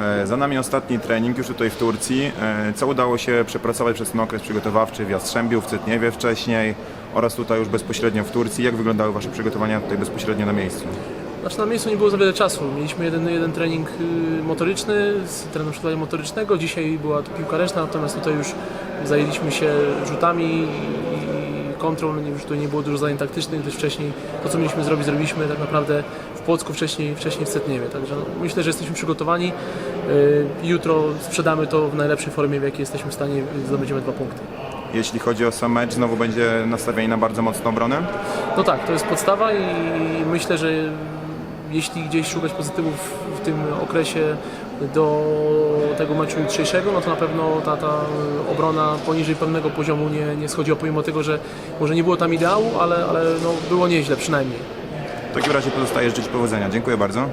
E, Za nami ostatni trening już tutaj w Turcji. E, Co udało się przepracować przez ten okres przygotowawczy w Jastrzębiu, w Cytniewie wcześniej oraz tutaj już bezpośrednio w Turcji? Jak wyglądały Wasze przygotowania tutaj bezpośrednio na miejscu? Znaczy na miejscu nie było za wiele czasu. Mieliśmy jeden, jeden trening y, motoryczny z trenerem przygotowania motorycznego. Dzisiaj była to piłka ręczna, natomiast tutaj już zajęliśmy się rzutami i kontrol. Nie- Już tutaj nie było dużo zadań taktycznych, gdyż wcześniej to, co mieliśmy zrobić, zrobiliśmy tak naprawdę w Płocku, wcześniej, wcześniej w Setniewie. Także no, myślę, że jesteśmy przygotowani. Y, Jutro sprzedamy to w najlepszej formie, w jakiej jesteśmy w stanie i zdobędziemy dwa punkty. Jeśli chodzi o sam mecz, znowu będzie nastawienie na bardzo mocną obronę? No tak, to jest podstawa i myślę, że jeśli gdzieś szukać pozytywów w tym okresie do tego meczu jutrzejszego, no to na pewno ta, ta obrona poniżej pewnego poziomu nie, nie schodziła, pomimo tego, że może nie było tam ideału, ale, ale no było nieźle przynajmniej. W takim razie pozostaje życzyć powodzenia. Dziękuję bardzo.